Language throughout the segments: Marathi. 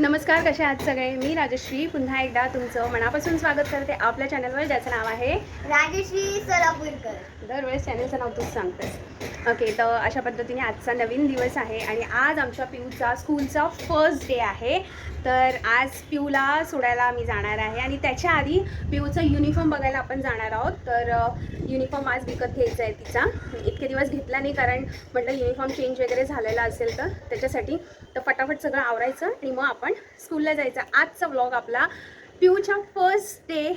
नमस्कार कसे आहात सगळे? मी राजश्री. पुन्हा एकदा तुमचं मनापासून स्वागत करते आपल्या चॅनलवर ज्याचं नाव आहे राजश्री सोलापूरकर. दरवेळेस चॅनलचं नाव तूच सांगतेस. ओके तर अशा पद्धतीने आजचा नवीन दिवस आहे आणि आज आमच्या पिऊचा स्कूलचा फर्स्ट डे आहे. तर आज पिऊला सोडायला मी जाणार आहे आणि त्याच्या आधी पिऊचं युनिफॉर्म बघायला आपण जाणार आहोत. तर युनिफॉर्म आज विकत घ्यायचा आहे तिचा. इतके दिवस घेतला नाही कारण म्हटलं युनिफॉर्म चेंज वगैरे झालेला असेल तर त्याच्यासाठी तर फटाफट सगळं आवरायचं आणि मग आपण स्कूलला जायचं. आजचा ब्लॉग आपला पिऊच्या फर्स्ट डे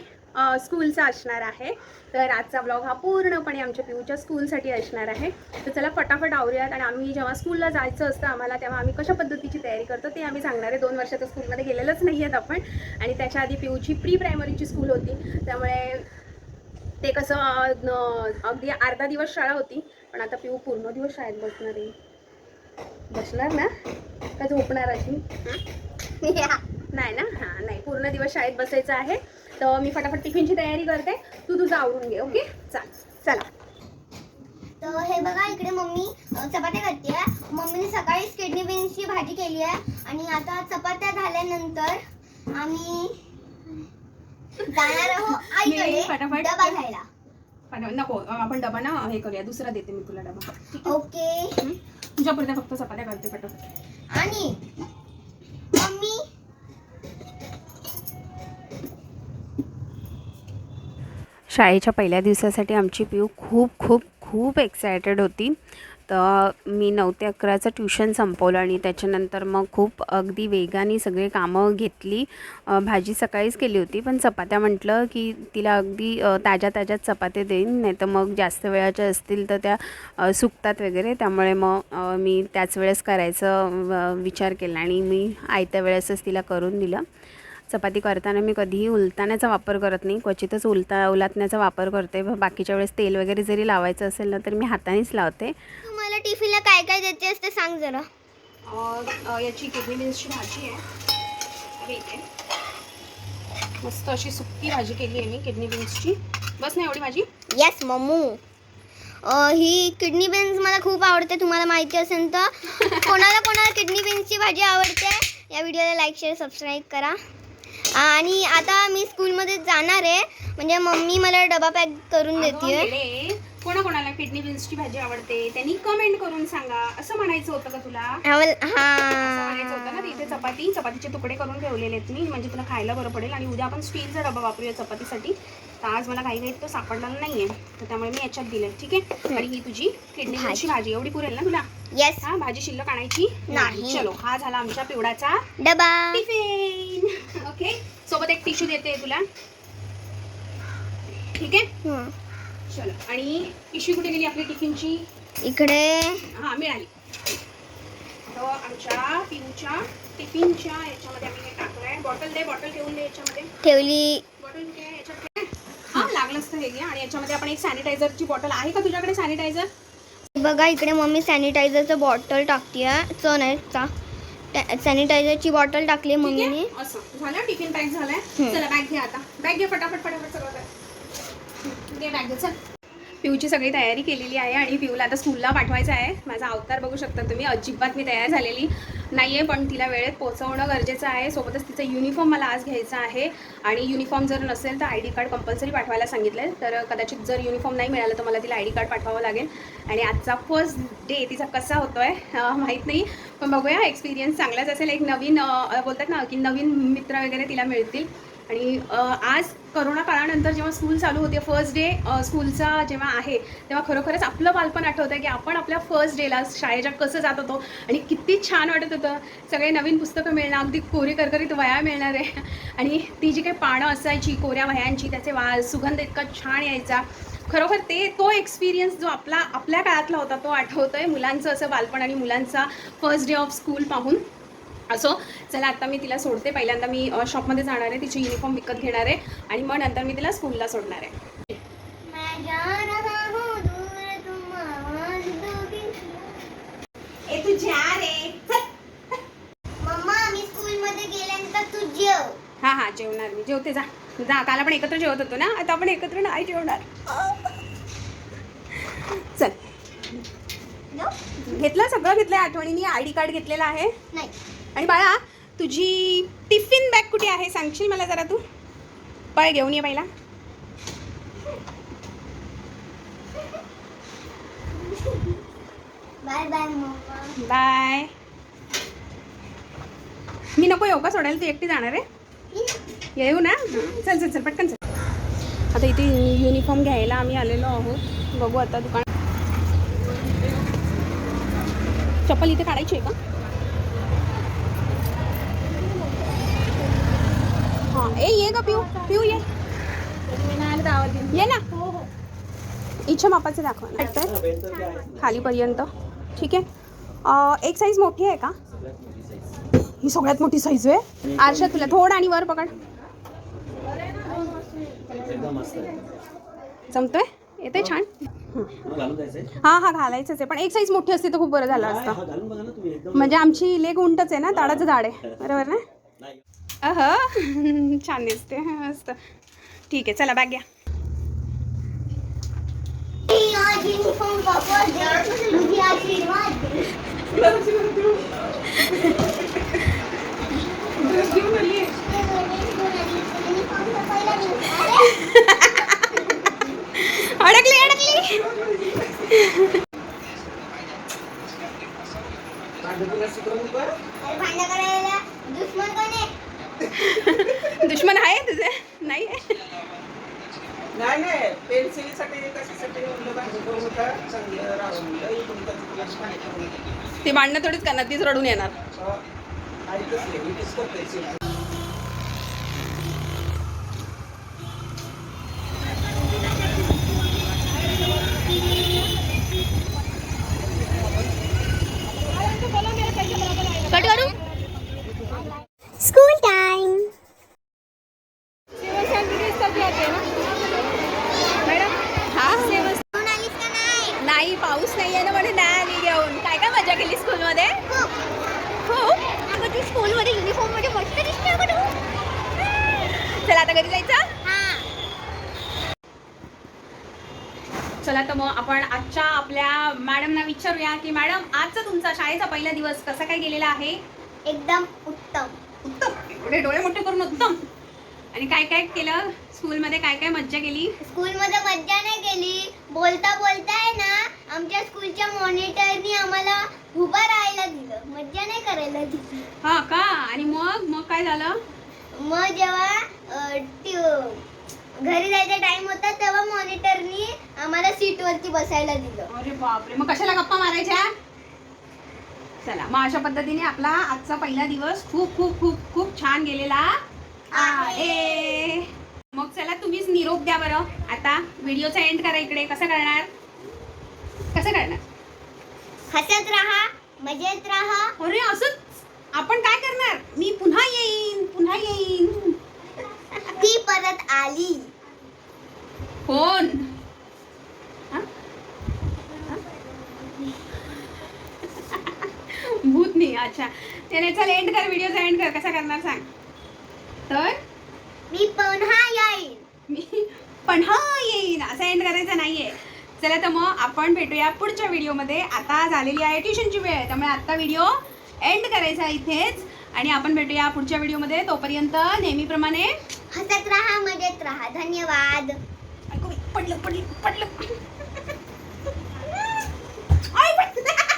स्कूलचा असणार आहे. तर आजचा ब्लॉग हा पूर्णपणे आमच्या पिऊच्या स्कूलसाठी असणार आहे. तर चला फटाफट आवरूयात आणि आम्ही जेव्हा स्कूलला जायचं असतं आम्हाला तेव्हा आम्ही कशा पद्धतीची तयारी करतो ते आम्ही सांगणार आहे. दोन वर्षाचं स्कूलमध्ये गेलेलंच नाही आहेत आपण. आणि त्याच्या आधी पिऊची प्री प्रायमरीची स्कूल होती. त्यामुळे ते कसं अगदी अर्धा दिवस शाळा होती. पण आता पिऊ पूर्ण दिवस शाळेत बसणार आहे. बसणार ना? का झोपणार अशी? नाही ना? हां नाही. पूर्ण दिवस शाळेत बसायचं आहे. तर मी फटाफट टिफिनची तयारी करते. तू तुझं आवरून घे ओके? चाल. चला. तर हे बघा इकडे मम्मी चपात्या करते मम्मीने सकाळी किडनी बीन्सची भाजी केली आहे. आणि आता चपात्या झाल्यानंतर आम्ही जाणार आहोत आईकडे फटाफट- डबा घ्यायला. नको आपण डबा ना हे करूया दुसरा देते मी तुला डबा. ओके? तुझ्या पुरत्या फक्त चपात्या करते फटाफट आणि मम्मी? शाळेच्या पहिल्या दिवसासाठी आमची पिऊ खूप खूप खूप एक्सायटेड होती. तर मी नऊ ते अकराचं ट्युशन संपवलं आणि त्याच्यानंतर मग खूप अगदी वेगाने सगळे कामं घेतली. भाजी सकाळीच केली होती पण चपात्या म्हटलं की तिला अगदी ताज्या ताज्या चपात्या देईन नाही तर मग जास्त वेळाच्या असतील तर त्या सुकतात वगैरे. त्यामुळे मग मी त्याच वेळेस करायचं विचार केला आणि मी आयत्या वेळेसच तिला करून दिलं. चपाती करताना मी कधीही उलताण्याचा वापर करत नाही. क्वचितच उलता उलातण्याचा वापर करते. बाकीच्या वेळेस तेल वगैरे जरी लावायचं असेल ना तर मी हातानेच लावते. टिफिनला काय काय देतेस ते सांग जरा. याची किडनी बीन्सची भाजी आहे. मस्त अशी सुक्की भाजी केली आहे मी किडनी बीन्सची. बस ना एवढी भाजी. येस मम्मू. ही किडनी बीन्स मला खूप आवडते तुम्हाला माहिती असेल तर. कोणाला कोणाला किडनी बीन्सची भाजी आवडते या व्हिडिओला लाईक शेअर सबस्क्राईब करा. आणि आता मी स्कूलमध्ये जाणार आहे म्हणजे मम्मी मला डबा पॅक करून देते कोणा कोणाला किडनी बीन्सची भाजी आवडते? त्यांनी कमेंट करून सांगा. असं म्हणायचं होतं का तुला? असं म्हणायचं होतं ना तिथे चपाती. चपातीचे तुकडे करून ठेवलेले आहेत मी. म्हणजे तुला खायला बरं पडेल आणि उद्या आपण स्टीलचा डबा वापरूया चपातीसाठी. तर आज मला काही काही तो सापडला नाहीये. तर त्यामुळे मी याच्यात दिले ठीक आहे? आणि ही तुझी किडनी बीन्सची भाजी. एवढी पुरेल ना तुला? येस हा भाजी शिल्लक आणायची? नाही. चलो हा झाला आमच्या पिवडाचा डबा. टिफिन ओके सोबत एक टिश्यू देते तुला. ठीक आहे. चलो. आणि पिशवी कुठे गेली आपली टिफिनची? इकडे. हा मिळाली. तर आमच्या पिऊच्या टिफिनच्या याच्यामध्ये आम्ही हे टाकलंय. बॉटल दे बॉटल ठेवून दे याच्यामध्ये. ठेवली. बॉटल कुठे आहे? याच्यात. हा लागलंच तर हे घे आणि याच्यामध्ये आपण एक सॅनिटायझरची बॉटल आहे का तुझ्याकडे सॅनिटायझर बघा इकडे मम्मी सॅनिटायझरचं बॉटल टाकते च नाही चा सॅनिटायझरची बॉटल टाकली मम्मीने आहे? असं. झालं? टिफिन पॅक झालाय? हम्म. चला बॅग आता. बॅग घे फटाफट फटाफट सगळं घे बॅग चल. पिऊची सगळी तयारी केलेली आहे आणि पिऊला आता स्कूलला पाठवायचं आहे. माझा अवतार बघू शकता तुम्ही. अजिबात मी तयार झालेली नाही आहे पण तिला वेळेत पोचवणं गरजेचं आहे. सोबतच तिचा युनिफॉर्म मला आज घ्यायचा आहे. आणि युनिफॉर्म जर नसेल तर आय डी कार्ड कंपल्सरी पाठवायला सांगितलं आहे तर कदाचित जर युनिफॉर्म नाही मिळालं तर मला तिला आय डी कार्ड पाठवावं लागेल. आणि आजचा फर्स्ट डे तिचा कसा होतो आहे माहीत नाही. पण बघूया एक्सपिरियन्स चांगलाच असेल. एक नवीन बोलतात ना की नवीन मित्र वगैरे तिला मिळतील. आणि आज करोना काळानंतर जेव्हा स्कूल चालू होते फर्स्ट डे स्कूलचा जेव्हा आहे तेव्हा खरोखरच आपलं बालपण आठवतं की आपण आपल्या फर्स्ट डेला शाळेच्या कसं जात होतो आणि किती छान वाटत होतं. सगळे नवीन पुस्तकं मिळणं अगदी कोरी करकरीत वया मिळणार. आहे आणि ती जी काही पानं असायची कोऱ्या वह्यांची त्याचे वा सुगंध इतका छान यायचा. खरोखर ते तो एक्सपिरियन्स जो आपला आपल्या काळातला होता तो आठवतो आहे मुलांचं असं बालपण आणि मुलांचा फर्स्ट डे ऑफ स्कूल पाहून. असो चला आता मी तिला सोडते. पहिल्यांदा मी शॉपमध्ये जाणार आहे. तिची युनिफॉर्म विकत घेणार आहे. आणि मग नंतर मी तिला स्कूलला सोडणार आहे. मैं जा रहा हूँ दूर तुम आवाज दोगी ए तू जा रे. मम्मा मी स्कूल मध्ये गेल्यानंतर तू जेव. हां हां जेवणार मी. जेवते जा. जा काल आपण एकत्र जेवत होतो ना? आता आपण एकत्र नाही जेवणार. चल? घेतलं? सगळं घेतलं आठवणीने? आय डी कार्ड घेतलेलं आहे? नाही. आणि बाळा तुझी टिफिन बॅग कुठे आहे? सांगशील मला जरा तू? पळ घेऊन ये पहिला. Bye bye mamma. बाय. मी नको येऊ का? सोडायला तू एकटी जाणार आहे? येऊ ना? चल चल चल पटकन चल. आता इथे युनिफॉर्म घ्यायला आम्ही आलेलो आहोत. बघू आता दुकान चप्पल इथे काढायची आहे का? ए ये का पिऊ पिऊ ये. ये ना. इच्छा मापाचं दाखवा खालीपर्यंत. ठीक आहे. एक साईज मोठी आहे का? ही सगळ्यात मोठी साईज आहे आरशात तुला थोडं आणि वर पकड. जमतोय? येते छान. हा हा घालायचंच आहे. पण एक साईज मोठी असते तर खूप बरं झालं असतं. हा म्हणजे आमची लेग उंटच आहे ना ताडाचं झाड आहे. बरोबर ना? अह. छान दिसते. मस्त. ठीक आहे चला बॅग घ्या. अडकली अडकली. अरे भांडण करायला दुश्मन कोण आहे? दुश्मन आहे तुझे? नाही आहे? नाही नाही. पेन्सिलीसाठी कशासाठी ती भांडणं थोडीच करणार तीच रडून येणार. सेम. कट करू स्कूल टाइम मॅडम हा घेऊन आलीस का नाही नाही पाऊस नाही आहे ना म्हणून नाही आली घेऊन काय काय मजा केली स्कूलमध्ये खूप खूप अगं तू स्कूलमध्ये युनिफॉर्ममध्ये मस्त दिसते अगं तू चला आता घरी जायचं? हा. चला तर मग आपण आजच्या आपल्या मॅडमना विचारूया की मॅडम आजचा तुमचा शाळेचा पहिला दिवस कसा काय गेलेला आहे? एकदम उत्तम. उत्तम? एवढे डोळे मोठे करून उत्तम. आणि काय काय केलं? स्कूलमध्ये काय काय मज्जा केली? स्कूलमध्ये मज्जा नाही केली. बोलता बोलता आहे ना आमच्या स्कूलच्या मॉनिटरनी आम्हाला उभं राहायला दिलं. मज्जा नाही करायला दिली. हा का? आणि मग? मग काय झालं? मग जेव्हा घरी जायचा टाइम होता तेव्हा मॉनिटरनी आम्हाला सीटवरती बसायला दिलं. अरे बापरे मग कशाला गप्पा मारायच्या? चला मग अशा पद्धतीने आपला आजचा पहिला दिवस खूप खूप खूप खूप छान गेलेला आहे. मग चला तुम्हीच निरोप द्या बरं. आता व्हिडिओचा एंड करा इकडे. कसं करणार? कसं करणार? हसत राहा मजेत राहा. अरे असंच. आपण काय करणार? मी पुन्हा येईन पुन्हा येईन. ती परत आली. कोण? हा? हा? भूतनी अच्छा. त्याने चल एंड कर व्हिडिओचा एंड कर. कसा करणार सांग? तर? मी पुन्हा येईन. मी पण हा येईन. असं एंड करायचं नाहीये. चला तर मग आपण भेटूया पुढच्या व्हिडिओमध्ये आता झालेली आहे ट्युशनची वेळ. त्यामुळे आत्ता व्हिडिओ एंड करायचा इथेच. आणि आपण भेटूया पुढच्या व्हिडिओमध्ये. तोपर्यंत नेहमीप्रमाणे हसत राहा मजेत राहा. धन्यवाद. पडलं पडलं पडलं.